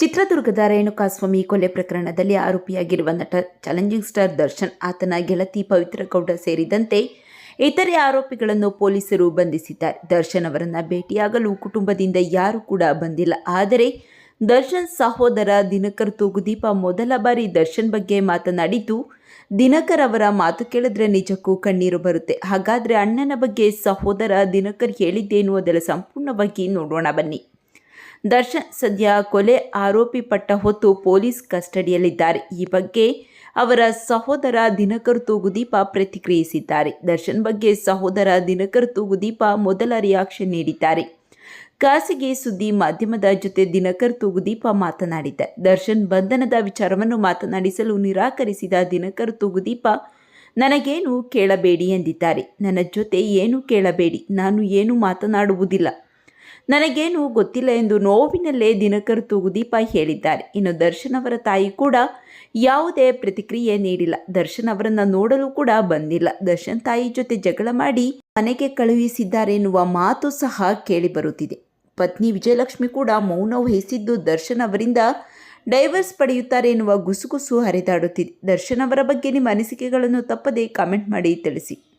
ಚಿತ್ರದುರ್ಗದ ರೇಣುಕಾಸ್ವಾಮಿ ಕೊಲೆ ಪ್ರಕರಣದಲ್ಲಿ ಆರೋಪಿಯಾಗಿರುವ ನಟ ಚಾಲೆಂಜಿಂಗ್ ಸ್ಟಾರ್ ದರ್ಶನ್, ಆತನ ಗೆಳತಿ ಪವಿತ್ರ ಗೌಡ ಸೇರಿದಂತೆ ಇತರೆ ಆರೋಪಿಗಳನ್ನು ಪೊಲೀಸರು ಬಂಧಿಸಿದ್ದಾರೆ. ದರ್ಶನ್ ಅವರನ್ನ ಭೇಟಿಯಾಗಲು ಕುಟುಂಬದಿಂದ ಯಾರೂ ಕೂಡ ಬಂದಿಲ್ಲ. ಆದರೆ ದರ್ಶನ್ ಸಹೋದರ ದಿನಕರ್ ತೂಗುದೀಪ ಮೊದಲ ಬಾರಿ ದರ್ಶನ್ ಬಗ್ಗೆ ಮಾತನಾಡಿದ್ದು, ದಿನಕರ್ ಅವರ ಮಾತು ಕೇಳಿದ್ರೆ ನಿಜಕ್ಕೂ ಕಣ್ಣೀರು ಬರುತ್ತೆ. ಹಾಗಾದ್ರೆ ಅಣ್ಣನ ಬಗ್ಗೆ ಸಹೋದರ ದಿನಕರ್ ಹೇಳಿದ್ದೇನು ಅದರ ಸಂಪೂರ್ಣವಾಗಿ ನೋಡೋಣ ಬನ್ನಿ. ದರ್ಶನ್ ಸದ್ಯ ಕೊಲೆ ಆರೋಪಿ ಪಟ್ಟ ಹೊತ್ತು ಪೊಲೀಸ್ ಕಸ್ಟಡಿಯಲ್ಲಿದ್ದಾರೆ. ಈ ಬಗ್ಗೆ ಅವರ ಸಹೋದರ ದಿನಕರ್ ತೂಗುದೀಪ ಪ್ರತಿಕ್ರಿಯಿಸಿದ್ದಾರೆ. ದರ್ಶನ್ ಬಗ್ಗೆ ಸಹೋದರ ದಿನಕರ್ ತೂಗುದೀಪ ಮೊದಲ ರಿಯಾಕ್ಷನ್ ನೀಡಿದ್ದಾರೆ. ಖಾಸಗಿ ಸುದ್ದಿ ಮಾಧ್ಯಮದ ಜೊತೆ ದಿನಕರ್ ತೂಗುದೀಪ ಮಾತನಾಡಿದ್ದ. ದರ್ಶನ್ ಬಂಧನದ ವಿಚಾರವನ್ನು ಮಾತನಾಡಿಸಲು ನಿರಾಕರಿಸಿದ ದಿನಕರ್ ತೂಗುದೀಪ, ನನಗೇನು ಕೇಳಬೇಡಿ ಎಂದಿದ್ದಾರೆ. ನನ್ನ ಜೊತೆ ಏನು ಕೇಳಬೇಡಿ? ನಾನು ಏನು ಮಾತನಾಡುವುದಿಲ್ಲ. ನನಗೇನು ಗೊತ್ತಿಲ್ಲ ಎಂದು ನೋವಿನಲ್ಲೇ ದಿನಕರ್ ತೂಗುದೀಪ ಹೇಳಿದ್ದಾರೆ. ಇನ್ನು ದರ್ಶನ್ ಅವರ ತಾಯಿ ಕೂಡ ಯಾವುದೇ ಪ್ರತಿಕ್ರಿಯೆ ನೀಡಿಲ್ಲ. ದರ್ಶನ್ ಅವರನ್ನ ನೋಡಲು ಕೂಡ ಬಂದಿಲ್ಲ. ದರ್ಶನ್ ತಾಯಿ ಜೊತೆ ಜಗಳ ಮಾಡಿ ಮನೆಗೆ ಕಳುಹಿಸಿದ್ದಾರೆ ಎನ್ನುವ ಮಾತು ಸಹ ಕೇಳಿಬರುತ್ತಿದೆ. ಪತ್ನಿ ವಿಜಯಲಕ್ಷ್ಮಿ ಕೂಡ ಮೌನ ವಹಿಸಿದ್ದು ದರ್ಶನ್ ಅವರಿಂದ ಡೈವರ್ಸ್ ಪಡೆಯುತ್ತಾರೆ ಎನ್ನುವ ಗುಸುಗುಸು ಹರಿದಾಡುತ್ತಿದೆ. ದರ್ಶನ್ ಅವರ ಬಗ್ಗೆ ನಿಮ್ಮ ಅನಿಸಿಕೆಗಳನ್ನು ತಪ್ಪದೇ ಕಾಮೆಂಟ್ ಮಾಡಿ ತಿಳಿಸಿ.